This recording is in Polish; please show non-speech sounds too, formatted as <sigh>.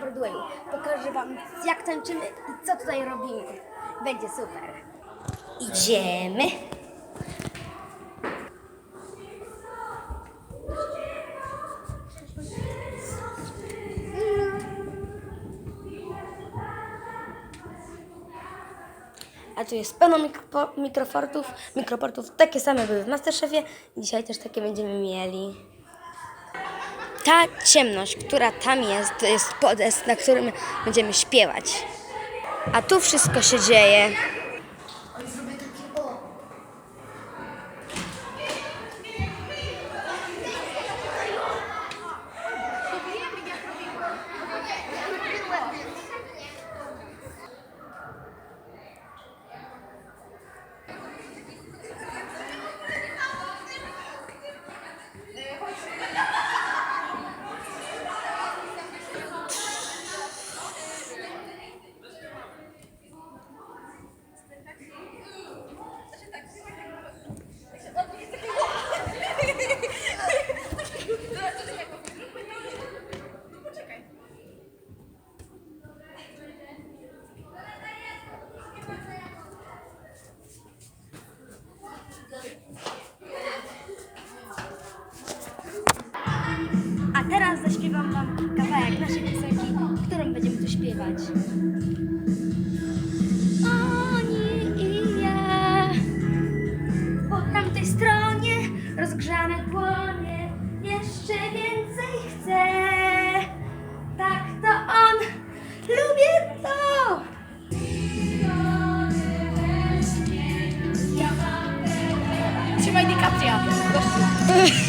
Broadwayu. Pokażę Wam, jak tańczymy i co tutaj robimy. Będzie super. Idziemy. A tu jest pełno mikro, mikroportów, mikroportów. Takie same były w Masterchefie. Dzisiaj też takie będziemy mieli. Ta ciemność, która tam jest, to jest podest, na którym będziemy śpiewać. A tu wszystko się dzieje. A teraz zaśpiewam Wam kawałek naszej piosenki, którą będziemy tu śpiewać. Oni i ja po tamtej stronie rozgrzane płonie jeszcze więcej chcę. Tak to on, lubię to. Trzymaj DiCaprio. <laughs>